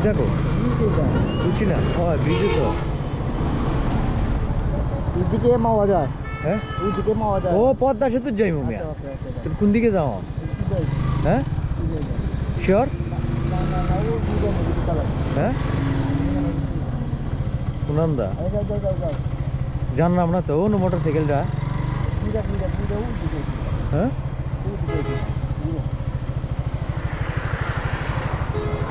কি থাকো বুঝছি না হয় ব্রিজে তো? মাওয়া যায়। হ্যাঁ? ওইদিকে মাওয়া যায়। ও পদ্মা সেতু যাই মিয়া আচ্ছা, তুমি কোন দিকে যাও? হ্যাঁ। শিওর? ও হ্যাঁ সুনন্দা। জানলাম না তো? অন্য মোটর সাইকেলটা বুঝা, বুঝা, বুঝা, ওইদিকে, ওইদিকে, হ্যাঁ ওইদিকে, ওইদিকে। বুঝা। অন্য মোটর সাইকেল একটা গেল ওইদিকে বুঝাইতে যাও, ওইদিকে। ওইলে নাই ওইলে নাই ওইলে নাই আচ্ছা, এখানে যাচ্ছে বুঝি যাই। এখানে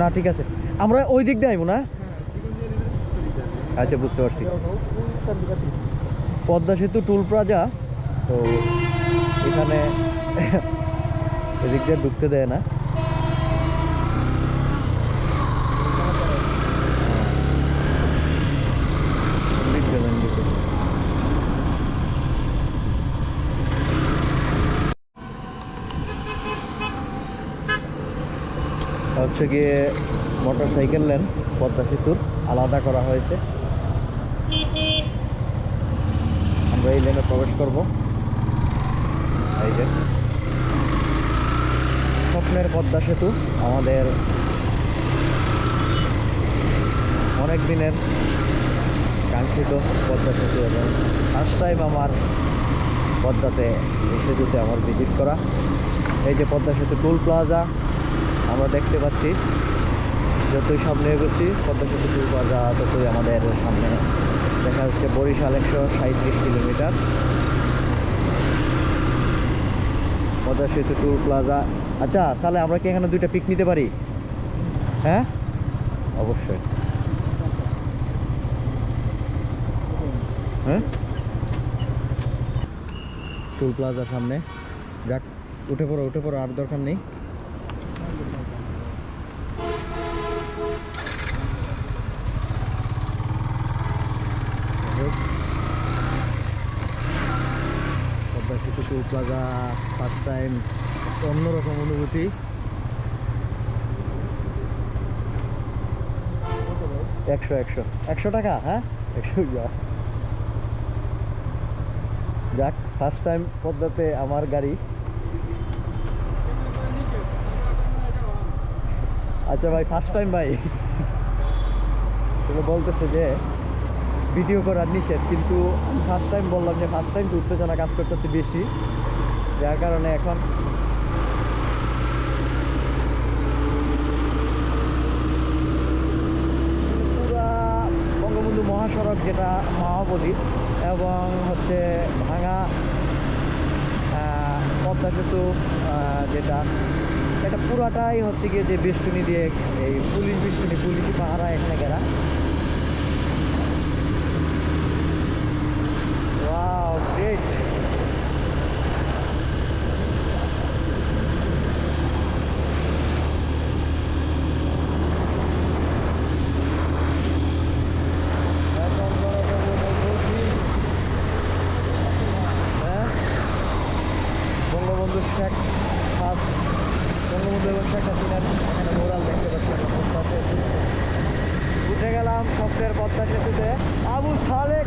না, ঠিক আছে। আমরা ওই দিক দিয়ে আইব না? আচ্ছা বুঝতে পারছি। পদ্মা সেতু, টুল প্লাজা। তো এখানে এদিক দিয়ে ঢুকতে দেয় না এদিক দিয়ে দেন, এদিক দিয়ে। হচ্ছে গিয়ে মোটর সাইকেল লেন, পদ্মা সেতুর, আলাদা করা হয়েছে। আমরা এই লেনে প্রবেশ করব। এই যে। স্বপ্নের পদ্মা সেতু, আমাদের অনেক দিনের কাঙ্ক্ষিত পদ্মা সেতু এবং ফার্স্ট টাইম আমার পদ্মাতে এই সেতুতে আমার ভিজিট করা। এই যে পদ্মা সেতু টুল প্লাজা আমরা দেখতে পাচ্ছি যতই সামনে এগোচ্ছি পদ্মা সেতু টুল প্লাজা ততই আমাদের সামনে দেখা যাচ্ছে বরিশাল একশো সাঁত্রিশ কিলোমিটার। পদ্মা সেতু টুল প্লাজা। আচ্ছা তাহলে আমরা কি এখানে দুইটা পিক নিতে পারি? হ্যাঁ? অবশ্যই। হ্যাঁ? টুল প্লাজার সামনে। যাক, উঠে পড়ো উঠে পড়ো, আর দরকার নেই যাই হোক, সেতু ফার্স্ট টাইম অন্যরকম অনুভূতি। একশো একশো। একশো টাকা হ্যাঁ? একশো যাক ফার্স্ট টাইম পদ্মাতে আমার গাড়ি। আচ্ছা ভাই ফার্স্ট টাইম ভাই। বলতেছে যে ভিডিও করার নিষেধ, কিন্তু আমি ফার্স্ট টাইম বললাম যে ফার্স্ট টাইম তো উত্তেজনা কাজ করতেছে বেশি। যার কারণে এখন বঙ্গবন্ধু মহাসড়ক যেটা মহাবদ্বীপ এবং হচ্ছে ভাঙা পদ্মা সেতু যেটা, এটা পুরাটাই হচ্ছে গিয়ে যে বেষ্টনী দিয়ে এই পুলিশ বেষ্টনী, পুলিশ পাহারা এখানে ঘেরা ওয়াও গ্রেট হ্যাঁ বঙ্গবন্ধু শেখ ফার্স্ট বঙ্গবন্ধু এবং দেখতে পাচ্ছি আমরা পদ্মা সেতু উঠে গেলাম স্বপ্নের পদ্মা সেতুতে। আবু সালেক